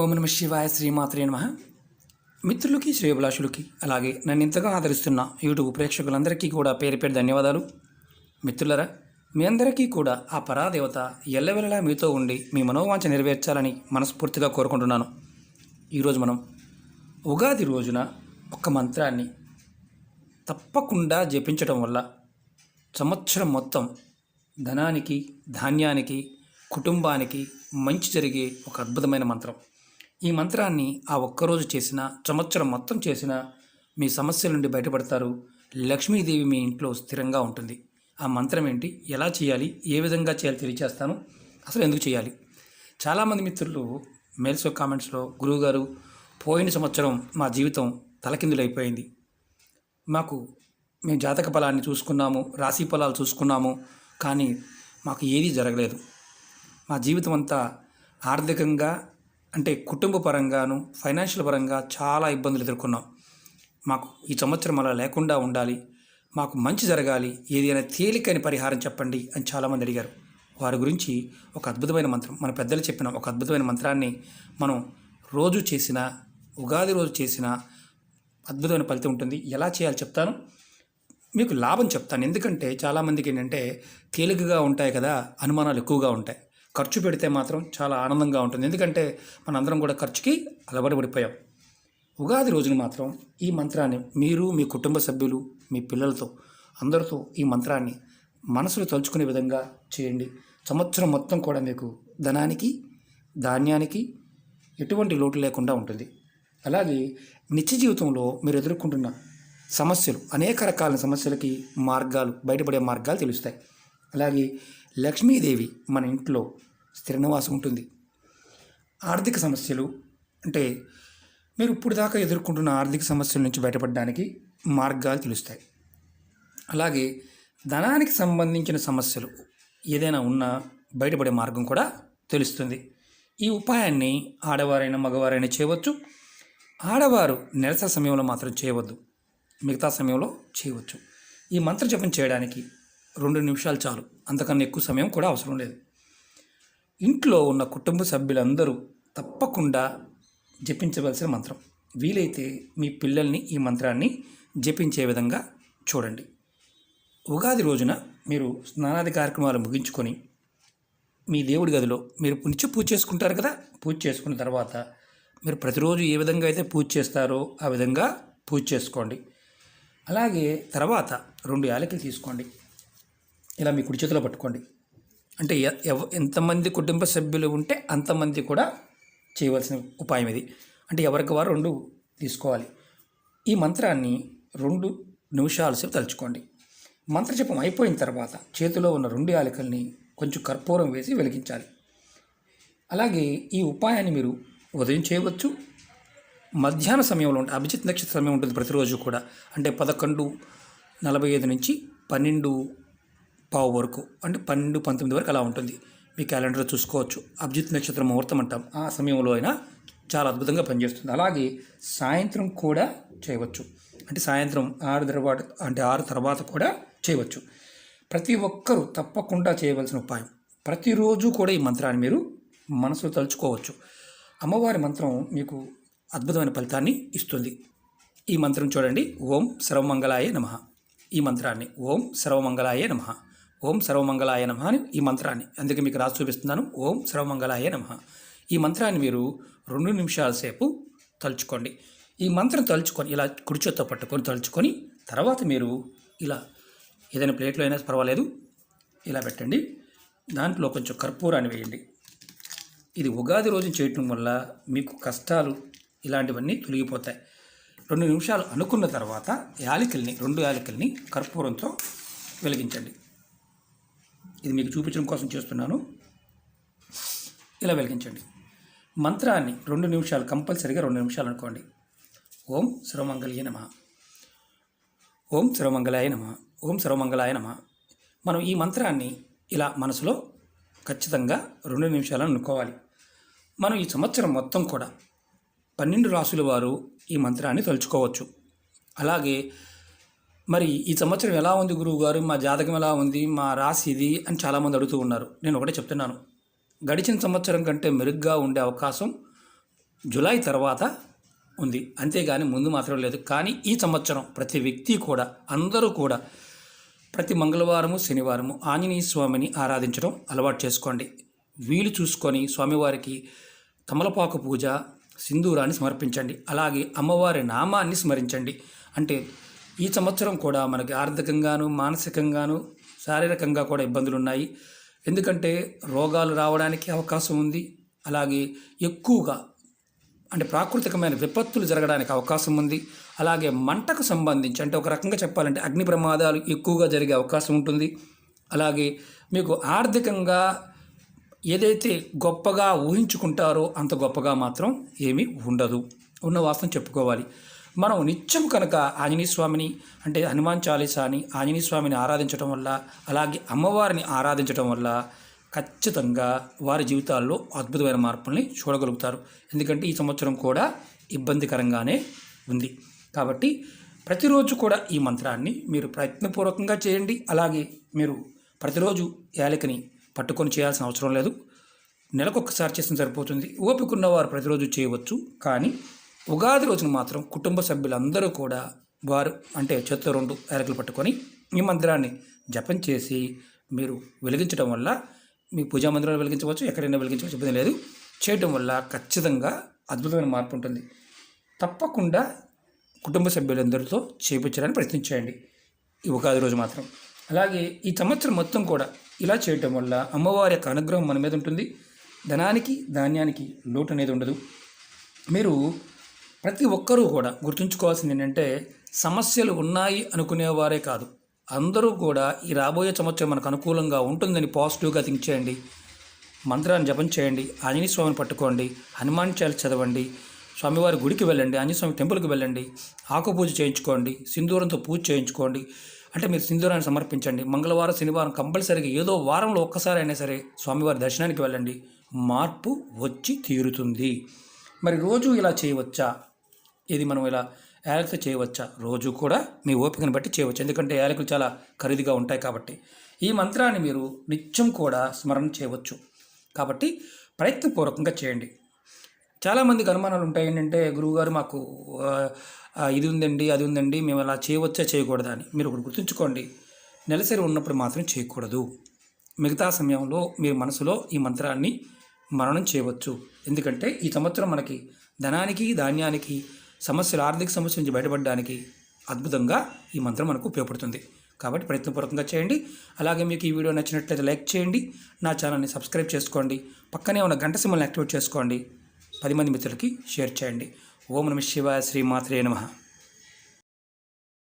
ఓం నమ శివాయ శ్రీమాత్రే నమ. మిత్రులకి శ్రేయభిలాషులకి అలాగే నన్ను ఇంతగా ఆదరిస్తున్న యూట్యూబ్ ప్రేక్షకులందరికీ కూడా పేరు పేరు ధన్యవాదాలు. మిత్రులరా మీ అందరికీ కూడా ఆ పరాదేవత ఎల్లవెల్లలా మీతో ఉండి మీ మనోవాంఛ నెరవేర్చాలని మనస్ఫూర్తిగా కోరుకుంటున్నాను. ఈరోజు మనం ఉగాది రోజున ఒక మంత్రాన్ని తప్పకుండా జపించడం వల్ల సంవత్సరం మొత్తం ధనానికి ధాన్యానికి కుటుంబానికి మంచి జరిగే ఒక అద్భుతమైన మంత్రం. ఈ మంత్రాన్ని ఆ ఒక్కరోజు చేసిన సంవత్సరం మొత్తం చేసిన మీ సమస్యల నుండి బయటపడతారు. లక్ష్మీదేవి మీ ఇంట్లో స్థిరంగా ఉంటుంది. ఆ మంత్రం ఏంటి? ఎలా చేయాలి? ఏ విధంగా చేయాలి తెలియచేస్తాను. అసలు ఎందుకు చేయాలి? చాలామంది మిత్రులు మెయిల్స్ కామెంట్స్లో గురువుగారు పోయిన సంవత్సరం మా జీవితం తలకిందులైపోయింది. మాకు మేము జాతక ఫలాన్ని చూసుకున్నాము రాశి ఫలాలు చూసుకున్నాము కానీ మాకు ఏదీ జరగలేదు. మా జీవితం అంతా ఆర్థికంగా అంటే కుటుంబ పరంగాను ఫైనాన్షియల్ పరంగా చాలా ఇబ్బందులు ఎదుర్కొన్నాం. మాకు ఈ సంవత్సరం అలా లేకుండా ఉండాలి మాకు మంచి జరగాలి ఏదైనా తేలికైన పరిహారం చెప్పండి అని చాలామంది అడిగారు. వారి గురించి ఒక అద్భుతమైన మంత్రం మన పెద్దలు చెప్పిన ఒక అద్భుతమైన మంత్రాన్ని మనం రోజు చేసిన ఉగాది రోజు చేసిన అద్భుతమైన ఫలితం ఉంటుంది. ఎలా చేయాలో చెప్తాను? మీకు లాభం చెప్తాను. ఎందుకంటే చాలామందికి ఏంటంటే తేలికగా ఉంటాయి కదా అనుమానాలు ఎక్కువగా ఉంటాయి. ఖర్చు పెడితే మాత్రం చాలా ఆనందంగా ఉంటుంది. ఎందుకంటే మనందరం కూడా ఖర్చుకి అలవాటు పడిపోయాం ఉగాది రోజున మాత్రం ఈ మంత్రాన్ని మీరు మీ కుటుంబ సభ్యులు మీ పిల్లలతో అందరితో ఈ మంత్రాన్ని మనసులో తలుచుకునే విధంగా చేయండి. సంవత్సరం మొత్తం కూడా మీకు ధనానికి ధాన్యానికి ఎటువంటి లోటు లేకుండా ఉంటుంది. అలాగే నిత్య జీవితంలో మీరు ఎదుర్కొంటున్న సమస్యలు అనేక రకాల సమస్యలకి మార్గాలు బయటపడే మార్గాలు తెలుస్తాయి. అలాగే లక్ష్మీదేవి మన ఇంట్లో స్థిర నివాసం ఉంటుంది. ఆర్థిక సమస్యలు అంటే మీరు ఇప్పుడు దాకా ఎదుర్కొంటున్న ఆర్థిక సమస్యల నుంచి బయటపడడానికి మార్గాలు తెలుస్తాయి. అలాగే ధనానికి సంబంధించిన సమస్యలు ఏదైనా ఉన్నా బయటపడే మార్గం కూడా తెలుస్తుంది. ఈ ఉపాయాన్ని ఆడవారైనా మగవారైనా చేయవచ్చు. ఆడవారు నిరస సమయంలో మాత్రం చేయవద్దు. మిగతా సమయంలో చేయవచ్చు. ఈ మంత్ర జపం చేయడానికి రెండు నిమిషాలు చాలు. అంతకన్నా ఎక్కువ సమయం కూడా అవసరం లేదు. ఇంట్లో ఉన్న కుటుంబ సభ్యులందరూ తప్పకుండా జపించవలసిన మంత్రం. వీలైతే మీ పిల్లల్ని ఈ మంత్రాన్ని జపించే విధంగా చూడండి. ఉగాది రోజున మీరు స్నానాది కార్యక్రమాలు ముగించుకొని మీ దేవుడి గదిలో మీరు నిత్య పూజ చేసుకుంటారు కదా? పూజ చేసుకున్న తర్వాత మీరు ప్రతిరోజు ఏ విధంగా అయితే పూజ చేస్తారో ఆ విధంగా పూజ చేసుకోండి. అలాగే తర్వాత రెండు యాలకులు తీసుకోండి. ఇలా మీ కుడి చేతిలో పట్టుకోండి. అంటే ఎ- ఎవ- ఎంతమంది కుటుంబ సభ్యులు ఉంటే అంతమంది కూడా చేయవలసిన ఉపాయం ఇది. అంటే ఎవరికి వారు రెండు తీసుకోవాలి. ఈ మంత్రాన్ని రెండు నిమిషాలు సేపు తలుచుకోండి. మంత్రజపం అయిపోయిన తర్వాత చేతిలో ఉన్న రెండు యాలకల్ని కొంచెం కర్పూరం వేసి వెలిగించాలి. అలాగే ఈ ఉపాయాన్ని మీరు ఉదయం చేయవచ్చు. మధ్యాహ్న సమయంలో ఉంటే అభిజిత్ నక్షత్ర సమయం ఉంటుంది ప్రతిరోజు కూడా. అంటే పదకొండు నలభై ఐదు నుంచి పన్నెండు పావు వరకు అంటే పన్నెండు పంతొమ్మిది వరకు అలా ఉంటుంది. మీ క్యాలెండర్లో చూసుకోవచ్చు. అభిజిత్ నక్షత్ర ముహూర్తం అంటాం. ఆ సమయంలో అయినా చాలా అద్భుతంగా పనిచేస్తుంది. అలాగే సాయంత్రం కూడా చేయవచ్చు. అంటే సాయంత్రం ఆరు తర్వాత అంటే ఆరు తర్వాత కూడా చేయవచ్చు. ప్రతి ఒక్కరూ తప్పకుండా చేయవలసిన ఉపాయం. ప్రతిరోజు కూడా ఈ మంత్రాన్ని మీరు మనసులో తలుచుకోవచ్చు. అమ్మవారి మంత్రం మీకు అద్భుతమైన ఫలితాన్ని ఇస్తుంది. ఈ మంత్రం చూడండి. ఓం సర్వమంగళాయ నమ. ఈ మంత్రాన్ని ఓం సర్వమంగళాయ నమ. ఓం సర్వమంగళాయ నమ అని ఈ మంత్రాన్ని. అందుకే మీకు రాసి చూపిస్తున్నాను. ఓం సర్వమంగళాయ నమ. ఈ మంత్రాన్ని మీరు రెండు నిమిషాల సేపు తలుచుకోండి. ఈ మంత్రం తలుచుకొని ఇలా కుడిచేత్తో పట్టుకొని తలుచుకొని తర్వాత మీరు ఇలా ఏదైనా ప్లేట్లో అయినా పర్వాలేదు ఇలా పెట్టండి. దాంట్లో కొంచెం కర్పూరాన్ని వేయండి. ఇది ఉగాది రోజు చేయటం వల్ల మీకు కష్టాలు ఇలాంటివన్నీ తొలగిపోతాయి. రెండు నిమిషాలు అనుకున్న తర్వాత యాలికల్ని రెండు యాలికల్ని కర్పూరంతో వెలిగించండి. ఇది మీకు చూపించడం కోసం చేస్తున్నాను. ఇలా వెలిగించండి. మంత్రాన్ని రెండు నిమిషాలు కంపల్సరీగా రెండు నిమిషాలు అనుకోండి. ఓం సర్వమంగళయ నమ. ఓం సర్వమంగళాయ నమ. ఓం సర్వమంగళాయ నమ. మనం ఈ మంత్రాన్ని ఇలా మనసులో ఖచ్చితంగా రెండు నిమిషాలు అనుకోవాలి. మనం ఈ సంవత్సరం మొత్తం కూడా పన్నెండు రాసుల వారు ఈ మంత్రాన్ని తలుచుకోవచ్చు. అలాగే మరి ఈ సంవత్సరం ఎలా ఉంది గురువు గారు మా జాతకం ఎలా ఉంది? మా రాశి ఇది అని చాలామంది అడుగుతూ ఉన్నారు. నేను ఒకటే చెప్తున్నాను. గడిచిన సంవత్సరం కంటే మెరుగ్గా ఉండే అవకాశం జూలై తర్వాత ఉంది. అంతేగాని ముందు మాత్రం లేదు. కానీ ఈ సంవత్సరం ప్రతి వ్యక్తి కూడా అందరూ కూడా ప్రతి మంగళవారము శనివారము ఆంజనేయ స్వామిని ఆరాధించడం అలవాటు చేసుకోండి. వీలు చూసుకొని స్వామివారికి తమలపాకు పూజ సింధూరాన్ని సమర్పించండి. అలాగే అమ్మవారి నామాన్ని స్మరించండి. అంటే ఈ సంవత్సరం కూడా మనకి ఆర్థికంగాను మానసికంగాను శారీరకంగా కూడా ఇబ్బందులు ఉన్నాయి ఎందుకంటే రోగాలు రావడానికి అవకాశం ఉంది. అలాగే ఎక్కువగా అంటే ప్రాకృతికమైన విపత్తులు జరగడానికి అవకాశం ఉంది. అలాగే మంటకు సంబంధించి అంటే ఒక రకంగా చెప్పాలంటే అగ్ని ప్రమాదాలు ఎక్కువగా జరిగే అవకాశం ఉంటుంది. అలాగే మీకు ఆర్థికంగా ఏదైతే గొప్పగా ఊహించుకుంటారో అంత గొప్పగా మాత్రం ఏమీ ఉండదు. ఉన్న వాస్తవం చెప్పుకోవాలి. మనం నిత్యం కనుక ఆంజనేయ స్వామిని అంటే హనుమాన్ చాలీసాని ఆంజనేయ స్వామిని ఆరాధించడం వల్ల అలాగే అమ్మవారిని ఆరాధించడం వల్ల ఖచ్చితంగా వారి జీవితాల్లో అద్భుతమైన మార్పుల్ని చూడగలుగుతారు. ఎందుకంటే ఈ సంవత్సరం కూడా ఇబ్బందికరంగానే ఉంది. కాబట్టి ప్రతిరోజు కూడా ఈ మంత్రాన్ని మీరు ప్రయత్నపూర్వకంగా చేయండి. అలాగే మీరు ప్రతిరోజు యాలకని పట్టుకొని చేయాల్సిన అవసరం లేదు. నెలకొకసారి చేసిన సరిపోతుంది. ఓపిక ఉన్నవారు ప్రతిరోజు చేయవచ్చు. కానీ ఉగాది రోజున మాత్రం కుటుంబ సభ్యులందరూ కూడా వారు అంటే చేతిలో రెండు ఎరకలు పట్టుకొని ఈ మందిరాన్ని జపం చేసి మీరు వెలిగించడం వల్ల మీ పూజా మందిరాన్ని వెలిగించవచ్చు ఎక్కడైనా వెలిగించవచ్చు ఇబ్బంది లేదు. చేయటం వల్ల ఖచ్చితంగా అద్భుతమైన మార్పు ఉంటుంది. తప్పకుండా కుటుంబ సభ్యులందరితో చేపించడానికి ప్రయత్నించండి ఈ ఉగాది రోజు మాత్రం. అలాగే ఈ సంవత్సరం మొత్తం కూడా ఇలా చేయటం వల్ల అమ్మవారి యొక్క అనుగ్రహం మన మీద ఉంటుంది. ధనానికి ధాన్యానికి లోటు అనేది ఉండదు. మీరు ప్రతి ఒక్కరూ కూడా గుర్తుంచుకోవాల్సింది ఏంటంటే సమస్యలు ఉన్నాయి అనుకునేవారే కాదు. అందరూ కూడా ఈ రాబోయే సంవత్సరం మనకు అనుకూలంగా ఉంటుందని పాజిటివ్గా థింక్ చేయండి. మంత్రాన్ని జపం చేయండి. ఆంజనేయ స్వామిని పట్టుకోండి. హనుమాన్ చాలు చదవండి. స్వామివారి గుడికి వెళ్ళండి. ఆంజనేయ స్వామి టెంపుల్కి వెళ్ళండి. ఆకు పూజ చేయించుకోండి. సింధూరంతో పూజ చేయించుకోండి. అంటే మీరు సింధూరాన్ని సమర్పించండి. మంగళవారం శనివారం కంపల్సరీగా ఏదో వారంలో ఒక్కసారి అయినా సరే స్వామివారి దర్శనానికి వెళ్ళండి. మార్పు వచ్చి తీరుతుంది. మరి రోజు ఇలా చేయవచ్చా? ఇది మనం ఇలా యాలకులు చేయవచ్చా? రోజు కూడా మీ ఓపికను బట్టి చేయవచ్చు. ఎందుకంటే యాలకులు చాలా ఖరీదుగా ఉంటాయి కాబట్టి. ఈ మంత్రాన్ని మీరు నిత్యం కూడా స్మరణ చేయవచ్చు. కాబట్టి ప్రయత్నపూర్వకంగా చేయండి. చాలామందికి అనుమానాలు ఉంటాయి. ఏంటంటే గురువుగారు మాకు ఇది ఉందండి అది ఉందండి మేము అలా చేయవచ్చా చేయకూడదా అని. మీరు ఒకటి గుర్తుంచుకోండి. నెలసరి ఉన్నప్పుడు మాత్రం చేయకూడదు. మిగతా సమయంలో మీరు మనసులో ఈ మంత్రాన్ని మరణం చేయవచ్చు. ఎందుకంటే ఈ సంవత్సరం మనకి ధనానికి ధాన్యానికి సమస్యలు ఆర్థిక సమస్య నుంచి బయటపడడానికి అద్భుతంగా ఈ మంత్రం మనకు ఉపయోగపడుతుంది. కాబట్టి ప్రయత్నపూర్వకంగా చేయండి. అలాగే మీకు ఈ వీడియో నచ్చినట్లయితే లైక్ చేయండి. నా ఛానల్ని సబ్స్క్రైబ్ చేసుకోండి. పక్కనే ఉన్న గంట సిమ్మల్ని యాక్టివేట్ చేసుకోండి. పది మంది మిత్రులకి షేర్ చేయండి. ఓం నమ శివ శ్రీమాత్రే నమ.